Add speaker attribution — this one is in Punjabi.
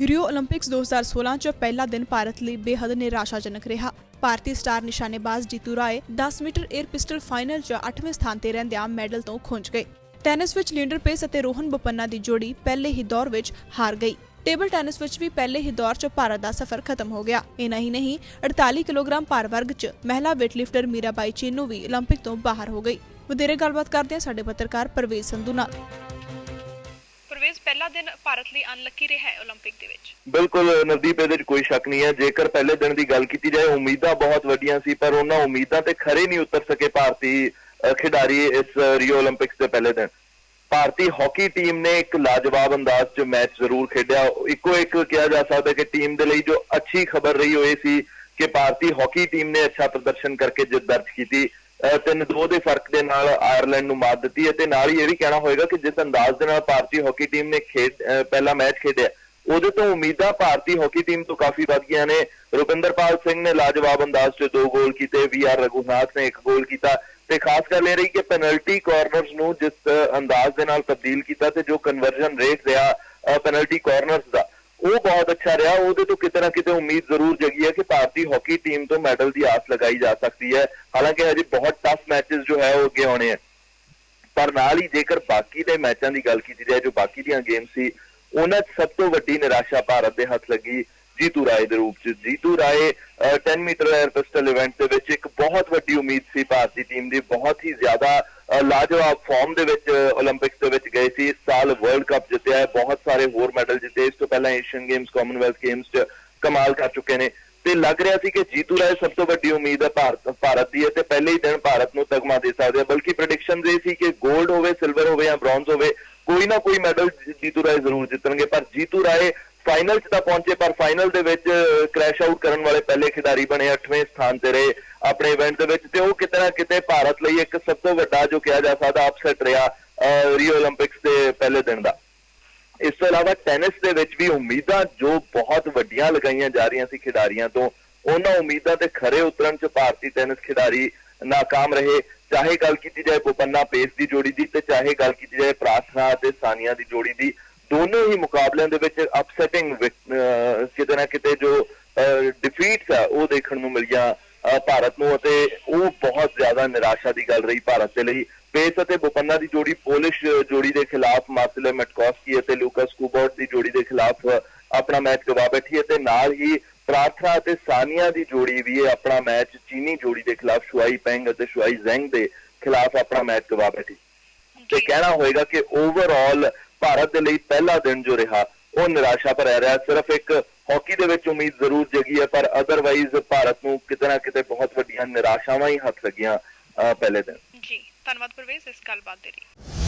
Speaker 1: ਰਿਓ 올림픽ਸ 2016 ਚ ਪਹਿਲਾ ਦਿਨ ਭਾਰਤ ਲਈ ਬੇਹੱਦ ਨਿਰਾਸ਼ਾਜਨਕ ਰਿਹਾ। ਭਾਰਤੀ star ਨਿਸ਼ਾਨੇਬਾਜ਼ Jitu Rai 10 metre air pistol final 'ਚ 8ਵੇਂ ਸਥਾਨ ਤੇ ਰਹਿੰਦਿਆਂ ਮੈਡਲ ਤੋਂ ਖੁੰਝ ਗਏ। ਟੈਨਿਸ ਵਿੱਚ ਲੀਂਡਰ ਪੇਸ ਅਤੇ ਰੋਹਨ ਬੋਪੰਨਾ ਦੀ ਜੋੜੀ ਪਹਿਲੇ ਹੀ ਦੌਰ ਵਿੱਚ ਹਾਰ ਗਈ। ਟੇਬਲ ਟੈਨਿਸ ਵਿੱਚ ਵੀ ਪਹਿਲੇ ਹੀ ਦੌਰ 'ਚ ਭਾਰਤ ਦਾ ਸਫ਼ਰ ਖਤਮ ਹੋ ਗਿਆ। ਇਨਾ ਹੀ ਨਹੀਂ 48 ਕਿਲੋਗ੍ਰਾਮ ਭਾਰ ਵਰਗ 'ਚ ਮਹਿਲਾ weightlifter ਮੀਰਾਬਾਈ ਚੀਨੂ ਵੀ 올림픽 ਤੋਂ ਬਾਹਰ ਹੋ ਗਈ। ਵਧੇਰੇ ਗੱਲਬਾਤ ਕਰਦੇ ਹਾਂ ਸਾਡੇ ਪੱਤਰਕਾਰ ਪਰਵੇਜ਼ ਸੰਧੂ ਨਾਲ। ਪਹਿਲਾ ਦਿਨ ਭਾਰਤ ਲਈ ਅਨਲੱਕੀ ਰਿਹਾ ਹੈ 올림픽 ਦੇ ਵਿੱਚ।
Speaker 2: ਬਿਲਕੁਲ, ਨਵਦੀਪ, ਇਹਦੇ ਵਿੱਚ ਕੋਈ ਸ਼ੱਕ ਨਹੀਂ ਹੈ। ਜੇਕਰ ਪਹਿਲੇ ਦਿਨ ਦੀ ਗੱਲ ਕੀਤੀ ਜਾਏ, ਉਮੀਦਾਂ ਬਹੁਤ ਵੱਡੀਆਂ ਸੀ, ਪਰ ਉਹਨਾਂ ਉਮੀਦਾਂ ਤੇ ਖਰੇ ਨਹੀਂ ਉਤਰ ਸਕੇ ਭਾਰਤੀ ਖਿਡਾਰੀ ਇਸ ਰੀਓ 올림픽ਸ ਦੇ ਪਹਿਲੇ ਦਿਨ। ਭਾਰਤੀ ਹਾਕੀ ਟੀਮ ਨੇ ਇੱਕ ਲਾਜਵਾਬ ਅੰਦਾਜ਼ 'ਚ ਮੈਚ ਜ਼ਰੂਰ ਖੇਡਿਆ। ਇੱਕੋ ਇੱਕ ਕਿਹਾ ਜਾ ਸਕਦਾ ਕਿ ਟੀਮ ਦੇ ਲਈ ਜੋ ਅੱਛੀ ਖਬਰ ਰਹੀ ਹੋਈ ਸੀ ਕਿ ਭਾਰਤੀ ਹਾਕੀ ਟੀਮ ਨੇ ਅੱਛਾ ਪ੍ਰਦਰਸ਼ਨ ਕਰਕੇ ਜਿੱਤ ਦਰਜ ਕੀਤੀ। ਅ, ਤਿੰਨ ਦੋ ਦੇ ਫ਼ਰਕ ਦੇ ਨਾਲ ਆਇਰਲੈਂਡ ਨੂੰ ਮਾਤ ਦਿੱਤੀ ਹੈ ਤੇ ਨਾਲ ਹੀ ਇਹ ਵੀ ਕਹਿਣਾ ਹੋਏਗਾ ਕਿ ਜਿਸ ਅੰਦਾਜ਼ ਦੇ ਨਾਲ ਭਾਰਤੀ ਹਾਕੀ ਟੀਮ ਨੇ ਖੇਡ ਅ, ਪਹਿਲਾ ਮੈਚ ਖੇਡਿਆ ਉਹਦੇ ਤੋਂ ਉਮੀਦਾਂ ਭਾਰਤੀ ਹਾਕੀ ਟੀਮ ਤੋਂ ਕਾਫੀ ਵੱਧ ਗਈਆਂ ਨੇ। ਰੁਪਿੰਦਰਪਾਲ ਸਿੰਘ ਨੇ ਲਾਜਵਾਬ ਅੰਦਾਜ਼ 'ਚ ਦੋ ਗੋਲ ਕੀਤੇ ਵੀ ਆਰ ਰਘੁਨਾਥ ਨੇ ਇੱਕ ਗੋਲ ਕੀਤਾ ਤੇ ਖਾਸ ਗੱਲ ਇਹ ਰਹੀ ਕਿ ਪੈਨਲਟੀ ਕਾਰਨਰਸ ਨੂੰ ਜਿਸ ਅੰਦਾਜ਼ ਦੇ ਨਾਲ ਤਬਦੀਲ ਕੀਤਾ ਤੇ ਜੋ ਕਨਵਰਜਨ ਰੇਟ ਰਿਹਾ ਪੈਨਲਟੀ ਕਾਰਨਰਸ ਦਾ ਉਹ ਬਹੁਤ ਅੱਛਾ ਰਿਹਾ, ਉਹਦੇ ਤੋਂ ਕਿਤੇ ਨਾ ਕਿਤੇ ਉਮੀਦ ਜ਼ਰੂਰ ਜਗੀ ਹੈ ਕਿ ਭਾਰਤੀ ਹਾਕੀ ਟੀਮ ਤੋਂ ਮੈਡਲ ਦੀ ਆਸ ਲਗਾਈ ਜਾ ਸਕਦੀ ਹੈ। ਹਾਲਾਂਕਿ ਹਜੇ ਬਹੁਤ ਟਫ ਮੈਚਸ ਜੋ ਹੈ ਉਹ ਅੱਗੇ ਆਉਣੇ ਆ ਪਰ ਨਾਲ ਹੀ ਜੇਕਰ ਬਾਕੀ ਦੇ ਮੈਚਾਂ ਦੀ ਗੱਲ ਕੀਤੀ ਜਾਏ, ਜੋ ਬਾਕੀ ਦੀਆਂ ਗੇਮ ਸੀ, ਉਹਨਾਂ 'ਚ ਸਭ ਤੋਂ ਵੱਡੀ ਨਿਰਾਸ਼ਾ ਭਾਰਤ ਦੇ ਹੱਥ ਲੱਗੀ। ਜੀਤੂ ਰਾਏ ਦੇ ਰੂਪ ਚ। Jitu Rai 10 metre air pistol event ਦੇ ਵਿੱਚ ਇੱਕ ਬਹੁਤ ਵੱਡੀ ਉਮੀਦ ਸੀ ਭਾਰਤੀ ਟੀਮ ਦੀ। ਬਹੁਤ ਹੀ ਜ਼ਿਆਦਾ ਲਾਜਵਾਬ ਫਾਰਮ ਦੇ ਵਿੱਚ 올림픽ਸ ਦੇ ਵਿੱਚ ਗਏ ਸੀ। ਇਸ ਸਾਲ ਵਰਲਡ ਕੱਪ ਜਿੱਤਿਆ ਹੈ। ਬਹੁਤ ਸਾਰੇ ਹੋਰ ਮੈਡਲ ਜਿੱਤੇ। ਇਸ ਤੋਂ ਪਹਿਲਾਂ ਏਸ਼ੀਅਨ ਗੇਮਸ ਕਾਮਨਵੈਲਥ ਗੇਮਸ 'ਚ ਕਮਾਲ ਕਰ ਚੁੱਕੇ ਨੇ। ਤੇ ਲੱਗ ਰਿਹਾ ਸੀ ਕਿ ਜੀਤੂ ਰਾਏ ਸਭ ਤੋਂ ਵੱਡੀ ਉਮੀਦ ਹੈ ਭਾਰਤ ਭਾਰਤ ਦੀ ਹੈ ਤੇ ਪਹਿਲੇ ਹੀ ਦਿਨ ਭਾਰਤ ਨੂੰ ਤਗਮਾ ਦੇ ਸਕਦੇ ਆ। ਬਲਕਿ ਪ੍ਰੈਡਿਕਸ਼ਨ ਇਹ ਸੀ ਕਿ 골ਡ ਹੋਵੇ ਸਿਲਵਰ ਹੋਵੇ ਜਾਂ ਬ੍ਰੌਂਜ਼ ਹੋਵੇ, ਕੋਈ ਨਾ ਕੋਈ ਮੈਡਲ ਜੀਤੂ ਰਾਏ ਜ਼ਰੂਰ ਜਿੱਤਣਗੇ। ਪਰ ਜੀਤੂ ਰਾਏ ਫਾਈਨਲ 'ਚ ਤਾਂ ਪਹੁੰਚੇ, ਪਰ ਫਾਈਨਲ ਦੇ ਵਿੱਚ ਕ੍ਰੈਸ਼ ਆਊਟ ਕਰਨ ਵਾਲੇ ਪਹਿਲੇ ਖਿਡਾਰੀ ਬਣੇ 8ਵੇਂ ਸਥਾਨ ਤੇ ਰਹੇ ਆਪਣੇ ਇਵੈਂਟ ਦੇ ਵਿੱਚ ਤੇ ਉਹ ਕਿਤੇ ਨਾ ਕਿਤੇ ਭਾਰਤ ਲਈ ਇੱਕ ਸਭ ਤੋਂ ਵੱਡਾ, ਜੋ ਕਿਹਾ ਜਾ ਸਕਦਾ ਅਪਸੈਟ ਰਿਹਾ ਰੀਓ 올림픽ਸ ਦੇ ਪਹਿਲੇ ਦਿਨ ਦਾ। ਇਸ ਤੋਂ ਇਲਾਵਾ ਟੈਨਿਸ ਦੇ ਵਿੱਚ ਵੀ ਉਮੀਦਾਂ ਜੋ ਬਹੁਤ ਵੱਡੀਆਂ ਲਗਾਈਆਂ ਜਾ ਰਹੀਆਂ ਸੀ ਖਿਡਾਰੀਆਂ ਤੋਂ, ਉਹਨਾਂ ਉਮੀਦਾਂ ਤੇ ਖਰੇ ਉਤਰਨ 'ਚ ਭਾਰਤੀ ਟੈਨਿਸ ਖਿਡਾਰੀ ناکਾਮ ਰਹੇ। ਚਾਹੇ ਗੱਲ ਕੀਤੀ ਜਾਏ ਬੋਪੰਨਾ ਪੇਸ ਦੀ ਜੋੜੀ ਦੀ ਤੇ ਚਾਹੇ ਗੱਲ ਕੀਤੀ ਜਾਏ ਪ੍ਰਾਰਥਨਾ ਤੇ ਸਾਨੀਆ ਦੀ ਜੋੜੀ ਦੀ ਦੋਨੋਂ ਹੀ ਮੁਕਾਬਲਿਆਂ ਦੇ ਵਿੱਚ ਅਪਸੈਟਿੰਗ ਕਿਤੇ ਨਾ ਕਿਤੇ ਜੋ ਡਿਫੀਟਸ ਆ ਉਹ ਦੇਖਣ ਨੂੰ ਮਿਲੀਆਂ ਭਾਰਤ ਨੂੰ ਅਤੇ ਉਹ ਬਹੁਤ ਜ਼ਿਆਦਾ ਨਿਰਾਸ਼ਾ ਦੀ ਗੱਲ ਰਹੀ ਭਾਰਤ ਦੇ ਲਈ। ਪੇਸ ਅਤੇ ਬੋਪੰਨਾ ਦੀ ਜੋੜੀ ਪੋਲਿਸ਼ ਜੋੜੀ ਦੇ ਖਿਲਾਫ ਮਾਰਸਲੇ ਮੈਟਕੋਸਕੀ ਅਤੇ ਲੂਕਾਸ ਕੁਬੋਟ ਦੀ ਜੋੜੀ ਦੇ ਖਿਲਾਫ ਆਪਣਾ ਮੈਚ ਗਵਾ ਬੈਠੀ ਹੈ ਤੇ ਨਾਲ ਹੀ ਪ੍ਰਾਰਥਨਾ ਅਤੇ ਸਾਨੀਆ ਦੀ ਜੋੜੀ ਵੀ ਇਹ ਆਪਣਾ ਮੈਚ ਚੀਨੀ ਜੋੜੀ ਦੇ ਖਿਲਾਫ ਸ਼ੁਆਈ ਪੈਂਗ ਅਤੇ ਸ਼ੁਆਈ ਜ਼ੈਂਗ ਦੇ ਖਿਲਾਫ ਆਪਣਾ ਮੈਚ ਗਵਾ ਬੈਠੀ। ਤੇ ਕਹਿਣਾ ਹੋਏਗਾ ਕਿ ਓਵਰਆਲ ਭਾਰਤ ਦੇ ਲਈ ਪਹਿਲਾ ਦਿਨ ਜੋ ਰਿਹਾ, ਉਹ ਨਿਰਾਸ਼ਾ ਭਰਿਆ ਰਿਹਾ। ਸਿਰਫ ਇੱਕ ਹਾਕੀ ਦੇ ਵਿੱਚ ਉਮੀਦ ਜ਼ਰੂਰ ਜਗੀ ਹੈ, ਪਰ ਅਦਰਵਾਈਜ਼ ਭਾਰਤ ਨੂੰ ਕਿਤੇ ਨਾ ਕਿਤੇ ਬਹੁਤ ਵੱਡੀਆਂ ਨਿਰਾਸ਼ਾਵਾਂ ਹੀ ਹੱਥ ਲੱਗੀਆਂ ਪਹਿਲੇ ਦਿਨ।
Speaker 1: ਜੀ, ਧੰਨਵਾਦ ਪਰਵੇਜ਼ ਇਸ ਗੱਲਬਾਤ ਦੇ ਲਈ।